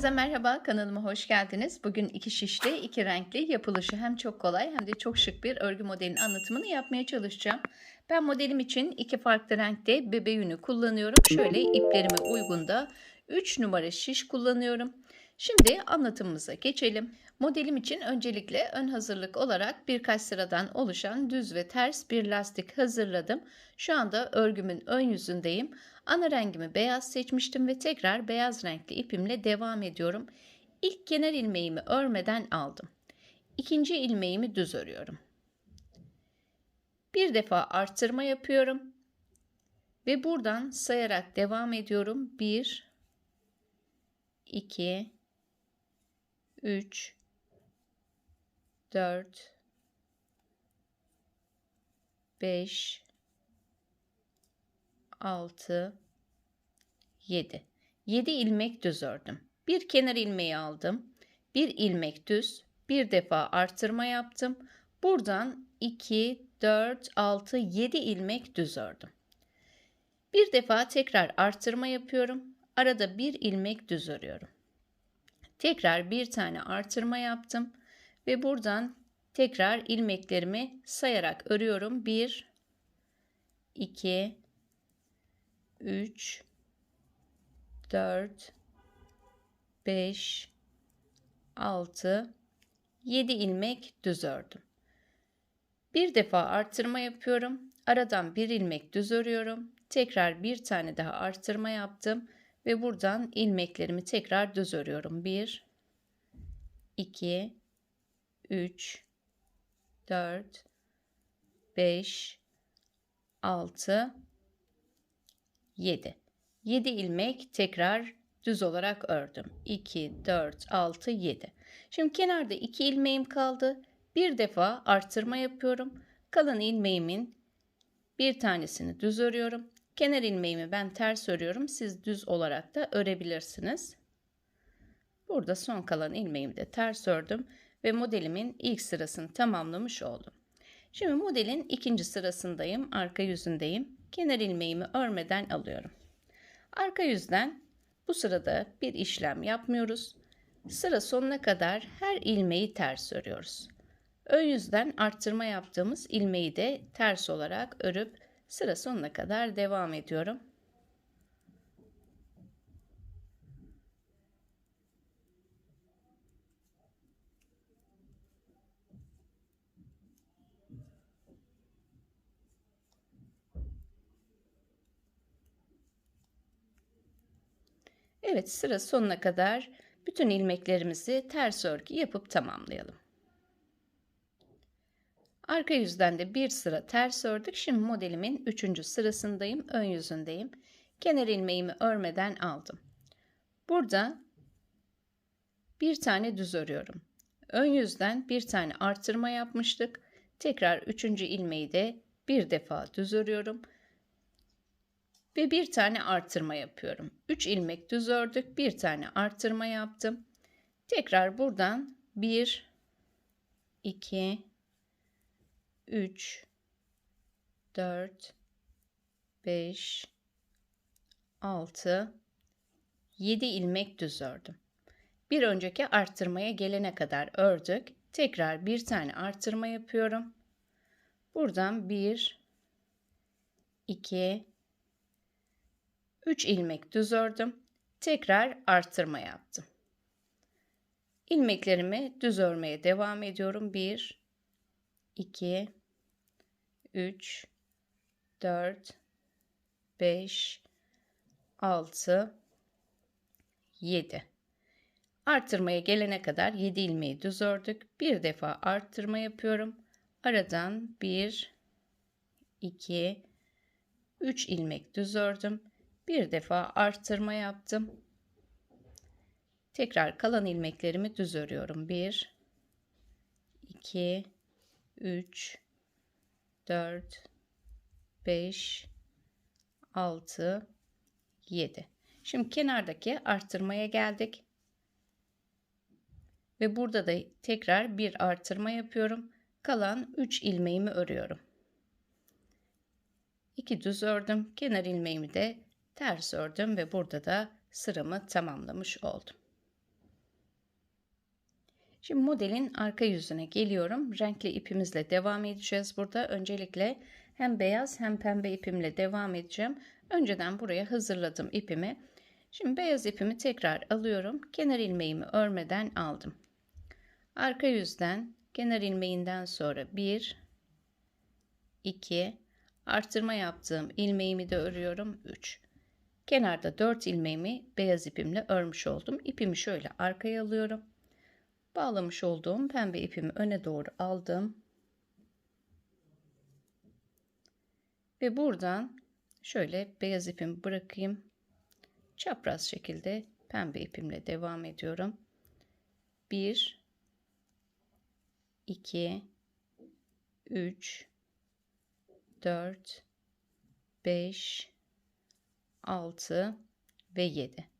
Herkese merhaba, kanalıma hoş geldiniz. Bugün iki şişli, iki renkli yapılışı hem çok kolay hem de çok şık bir örgü modelinin anlatımını yapmaya çalışacağım. Ben modelim için iki farklı renkte bebe yünü kullanıyorum. Şöyle iplerime uygun da 3 numara şiş kullanıyorum. Şimdi anlatımımıza geçelim. Modelim için öncelikle ön hazırlık olarak birkaç sıradan oluşan düz ve ters bir lastik hazırladım. Şu anda örgümün ön yüzündeyim. Ana rengimi beyaz seçmiştim ve tekrar beyaz renkli ipimle devam ediyorum. İlk kenar ilmeğimi örmeden aldım. İkinci ilmeğimi düz örüyorum. Bir defa arttırma yapıyorum. Ve buradan sayarak devam ediyorum. 1 2 3 4 5 6 7 7 ilmek düz ördüm. Bir kenar ilmeği aldım. Bir ilmek düz, bir defa artırma yaptım. Buradan 2 4 6 7 ilmek düz ördüm. Bir defa tekrar artırma yapıyorum. Arada bir ilmek düz örüyorum. Tekrar bir tane artırma yaptım ve buradan tekrar ilmeklerimi sayarak örüyorum. 1 2 3 4 5 6 7 ilmek düz ördüm. Bir defa artırma yapıyorum. Aradan bir ilmek düz örüyorum. Tekrar bir tane daha artırma yaptım ve buradan ilmeklerimi tekrar düz örüyorum. 1 2 3 4 5 6 7 7 ilmek tekrar düz olarak ördüm. 2 4 6 7 Şimdi kenarda 2 ilmeğim kaldı. Bir defa artırma yapıyorum. Kalan ilmeğimin bir tanesini düz örüyorum. Kenar ilmeğimi ben ters örüyorum. Siz düz olarak da örebilirsiniz. Burada son kalan ilmeğimi de ters ördüm ve modelimin ilk sırasını tamamlamış oldum. Şimdi modelin ikinci sırasındayım. Arka yüzündeyim. Kenar ilmeğimi örmeden alıyorum. Arka yüzden bu sırada bir işlem yapmıyoruz. Sıra sonuna kadar her ilmeği ters örüyoruz. Ön yüzden arttırma yaptığımız ilmeği de ters olarak örüp sıra sonuna kadar devam ediyorum. Evet sıra sonuna kadar bütün ilmeklerimizi ters örgü yapıp tamamlayalım. Arka yüzden de bir sıra ters ördük. Şimdi modelimin üçüncü sırasındayım. Ön yüzündeyim. Kenar ilmeğimi örmeden aldım. Burada bir tane düz örüyorum. Ön yüzden bir tane artırma yapmıştık. Tekrar üçüncü ilmeği de bir defa düz örüyorum ve bir tane artırma yapıyorum. 3 ilmek düz ördük, bir tane artırma yaptım. Tekrar buradan 1 2 3 4 5 6 7 ilmek düz ördüm. Bir önceki arttırmaya gelene kadar ördük. Tekrar bir tane arttırma yapıyorum. Buradan 1 2 3 ilmek düz ördüm. Tekrar artırma yaptım. İlmeklerimi düz örmeye devam ediyorum. 1 2 3 4 5 6 7 Artırmaya gelene kadar 7 ilmeği düz ördük. Bir defa arttırma yapıyorum. Aradan 1 2 3 ilmek düz ördüm. Bir defa arttırma yaptım. Tekrar kalan ilmeklerimi düz örüyorum. 1 2 3 4 5 6 7 Şimdi kenardaki arttırmaya geldik. Ve burada da tekrar bir arttırma yapıyorum. Kalan 3 ilmeğimi örüyorum. 2 düz ördüm. Kenar ilmeğimi de ters ördüm ve burada da sıramı tamamlamış oldum. Şimdi modelin arka yüzüne geliyorum. Renkli ipimizle devam edeceğiz burada. Öncelikle hem beyaz hem pembe ipimle devam edeceğim. Önceden buraya hazırladım ipimi. Şimdi beyaz ipimi tekrar alıyorum. Kenar ilmeğimi örmeden aldım. Arka yüzden kenar ilmeğinden sonra 1 2 artırma yaptığım ilmeğimi de örüyorum 3 kenarda 4 ilmeğimi beyaz ipimle örmüş oldum. İpimi şöyle arkaya alıyorum. Bağlamış olduğum pembe ipimi öne doğru aldım. Ve buradan şöyle beyaz ipimi bırakayım. Çapraz şekilde pembe ipimle devam ediyorum. 1 2 3 4 5 6 ve 7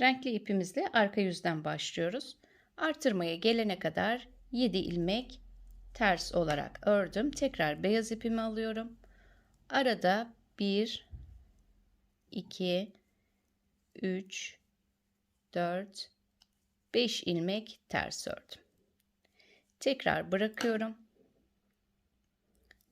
renkli ipimizle arka yüzden başlıyoruz. Artırmaya gelene kadar 7 ilmek ters olarak ördüm. Tekrar beyaz ipimi alıyorum. Arada 1 2 3 4 5 ilmek ters ördüm. Tekrar bırakıyorum.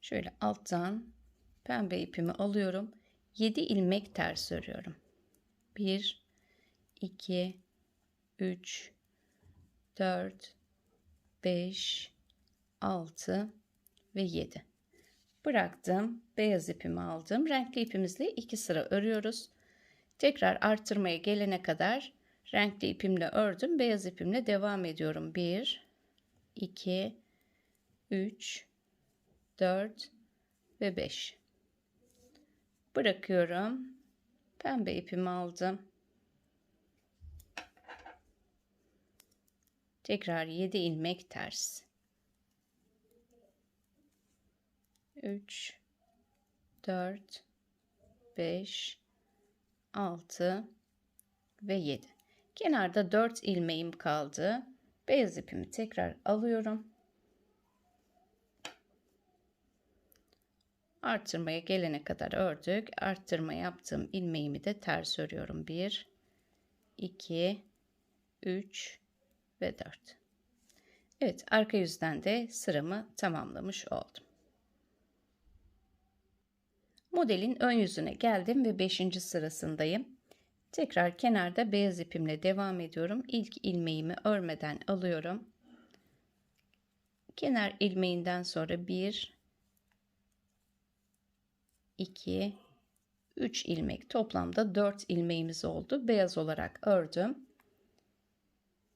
Şöyle alttan pembe ipimi alıyorum 7 ilmek ters örüyorum. 1 2 3 4 5 6 ve 7 bıraktım beyaz ipimi aldım. Renkli ipimizle iki sıra örüyoruz. Tekrar arttırmaya gelene kadar renkli ipimle ördüm beyaz ipimle devam ediyorum. 1 2 3 4 ve 5 bırakıyorum. Pembe ipimi aldım. Tekrar 7 ilmek ters. 3 4 5 6 ve 7 kenarda 4 ilmeğim kaldı. Beyaz ipimi tekrar alıyorum Arttırmaya gelene kadar ördük. Arttırma yaptığım ilmeğimi de ters örüyorum. 1, 2, 3 ve 4. Evet arka yüzden de sıramı tamamlamış oldum. Modelin ön yüzüne geldim ve 5. sırasındayım. Tekrar kenarda beyaz ipimle devam ediyorum. İlk ilmeğimi örmeden alıyorum. Kenar ilmeğinden sonra 1 2 3 ilmek toplamda 4 ilmeğimiz oldu. Beyaz olarak ördüm.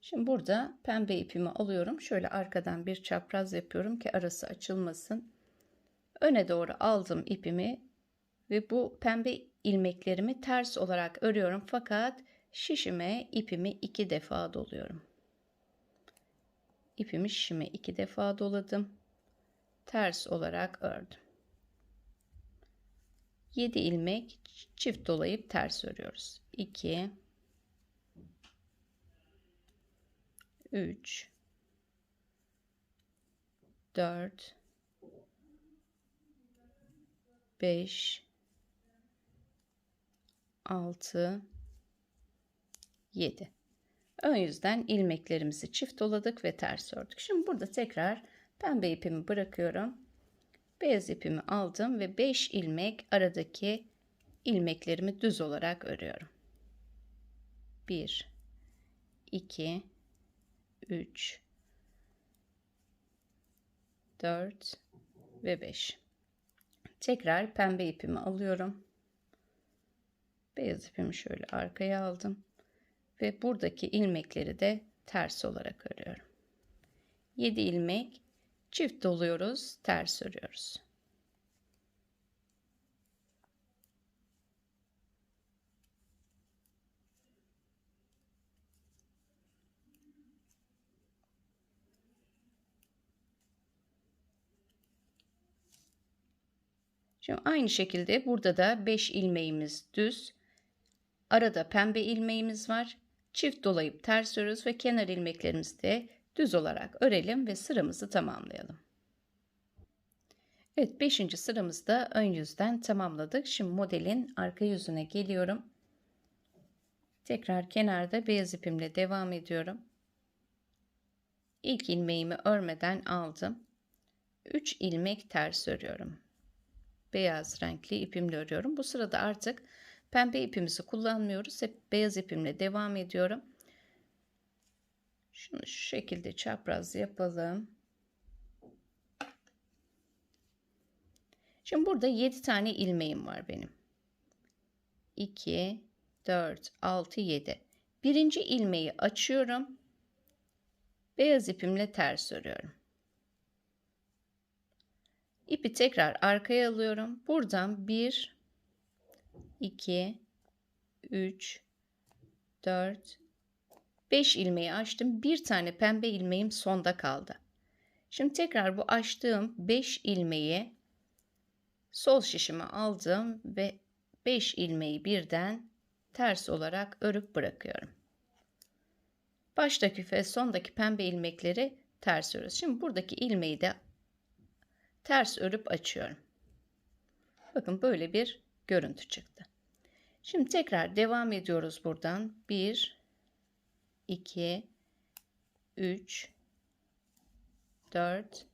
Şimdi burada pembe ipimi alıyorum. Şöyle arkadan bir çapraz yapıyorum ki arası açılmasın. Öne doğru aldım ipimi ve bu pembe ilmeklerimi ters olarak örüyorum fakat şişime ipimi iki defa doluyorum. İpimi şişime iki defa doladım. Ters olarak ördüm. 7 ilmek çift dolayıp ters örüyoruz. 2 3 4 5 6 7 ön yüzden ilmeklerimizi çift doladık ve ters ördük. Şimdi burada tekrar pembe ipimi bırakıyorum beyaz ipimi aldım ve 5 ilmek aradaki ilmeklerimi düz olarak örüyorum. 1 2 3 4 ve 5 tekrar pembe ipimi alıyorum. Beyaz ipimi şöyle arkaya aldım ve buradaki ilmekleri de ters olarak örüyorum. 7 ilmek çift doluyoruz, ters örüyoruz. Şimdi aynı şekilde burada da 5 ilmeğimiz düz. Arada pembe ilmeğimiz var. Çift dolayıp ters örüyoruz ve kenar ilmeklerimizi de düz olarak örelim ve sıramızı tamamlayalım. Evet 5. sıramızda ön yüzden tamamladık. Şimdi modelin arka yüzüne geliyorum. Tekrar kenarda beyaz ipimle devam ediyorum. İlk ilmeğimi örmeden aldım. 3 ilmek ters örüyorum. Beyaz renkli ipimle örüyorum. Bu sırada artık pembe ipimizi kullanmıyoruz. Hep beyaz ipimle devam ediyorum. Şunu şu şekilde çapraz yapalım. Şimdi burada 7 tane ilmeğim var benim. 2, 4, 6, 7. Birinci ilmeği açıyorum. Beyaz ipimle ters örüyorum. İpi tekrar arkaya alıyorum. Buradan 1, 2, 3, 4, 5 ilmeği açtım. Bir tane pembe ilmeğim sonda kaldı. Şimdi tekrar bu açtığım 5 ilmeği sol şişime aldım ve 5 ilmeği birden ters olarak örüp bırakıyorum. Baştaki ve sondaki pembe ilmekleri ters örüyoruz. Şimdi buradaki ilmeği de ters örüp açıyorum. Bakın böyle bir görüntü çıktı. Şimdi tekrar devam ediyoruz buradan. 1 2 3 4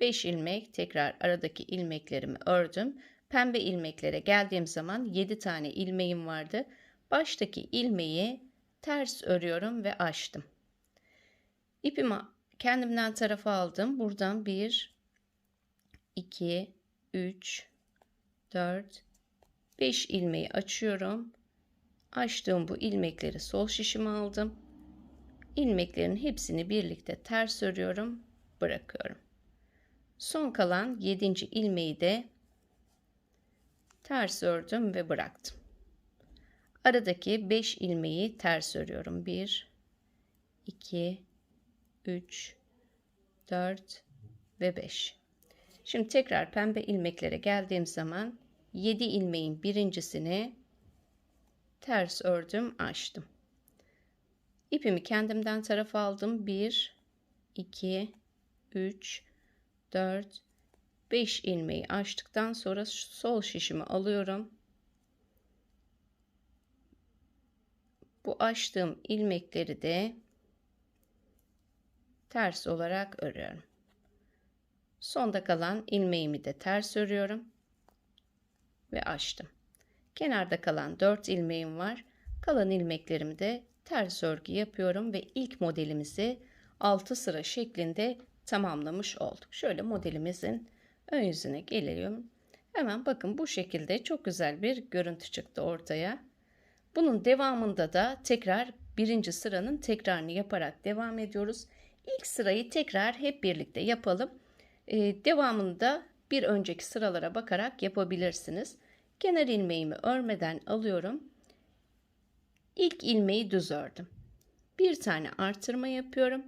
5 ilmek tekrar aradaki ilmeklerimi ördüm. Pembe ilmeklere geldiğim zaman 7 tane ilmeğim vardı. Baştaki ilmeği ters örüyorum ve açtım. İpimi kendimden tarafa aldım. Buradan 1 2 3 4 5 ilmeği açıyorum. Açtığım bu ilmekleri sol şişime aldım. İlmeklerin hepsini birlikte ters örüyorum, bırakıyorum. Son kalan 7. ilmeği de ters ördüm ve bıraktım. Aradaki 5 ilmeği ters örüyorum. 1 2 3 4 ve 5. Şimdi tekrar pembe ilmeklere geldiğim zaman 7 ilmeğin birincisini ters ördüm, açtım. İpimi kendimden tarafa aldım. 1 2 3 4 5 ilmeği açtıktan sonra sol şişimi alıyorum. Bu açtığım ilmekleri de ters olarak örüyorum. Sonda kalan ilmeğimi de ters örüyorum ve açtım. Kenarda kalan 4 ilmeğim var. Kalan ilmeklerimi de ters örgü yapıyorum ve ilk modelimizi 6 sıra şeklinde tamamlamış olduk. Şöyle modelimizin ön yüzüne geliyorum. Hemen bakın bu şekilde çok güzel bir görüntü çıktı ortaya. Bunun devamında da tekrar birinci sıranın tekrarını yaparak devam ediyoruz. İlk sırayı tekrar hep birlikte yapalım. Ee, devamında bir önceki sıralara bakarak yapabilirsiniz. Kenar ilmeğimi örmeden alıyorum. İlk ilmeği düz ördüm. Bir tane artırma yapıyorum.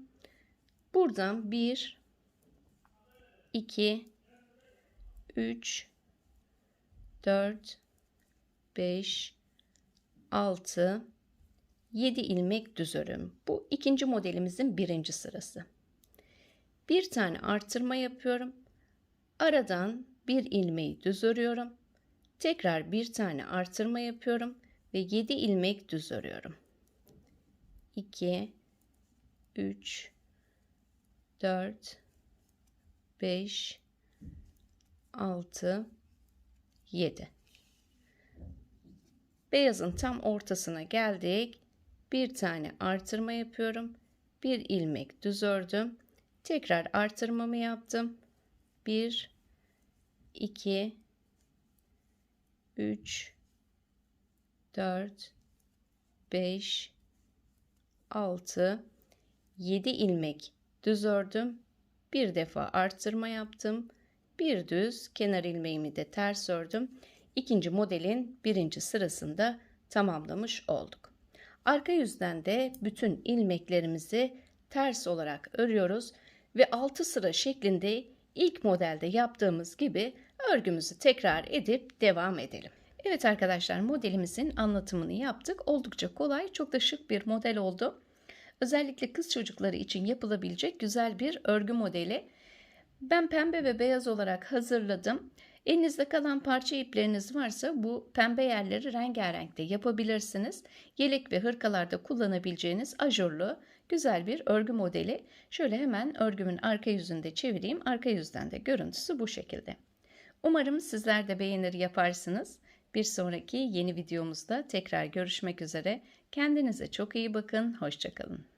Buradan 1 2 3 4 5 6 7 ilmek düz örüm. Bu ikinci modelimizin birinci sırası. Bir tane artırma yapıyorum. Aradan bir ilmeği düz örüyorum. Tekrar bir tane artırma yapıyorum ve 7 ilmek düz örüyorum. 2 3 4 5 6 7 Beyazın tam ortasına geldik. Bir tane artırma yapıyorum. Bir ilmek düz ördüm. Tekrar artırmamı yaptım. 1 2 3 4 5 6 7 ilmek düz ördüm. Bir defa artırma yaptım. Bir düz kenar ilmeğimi de ters ördüm. İkinci modelin birinci sırasında tamamlamış olduk. Arka yüzden de bütün ilmeklerimizi ters olarak örüyoruz ve 6 sıra şeklinde ilk modelde yaptığımız gibi örgümüzü tekrar edip devam edelim. Evet arkadaşlar modelimizin anlatımını yaptık. Oldukça kolay, çok da şık bir model oldu. Özellikle kız çocukları için yapılabilecek güzel bir örgü modeli. Ben pembe ve beyaz olarak hazırladım. Elinizde kalan parça ipleriniz varsa bu pembe yerleri rengarenk de yapabilirsiniz. Yelek ve hırkalarda kullanabileceğiniz ajurlu güzel bir örgü modeli. Şöyle hemen örgümün arka yüzünde çevireyim. Arka yüzden de görüntüsü bu şekilde. Umarım sizler de beğenir yaparsınız. Bir sonraki yeni videomuzda tekrar görüşmek üzere. Kendinize çok iyi bakın. Hoşçakalın.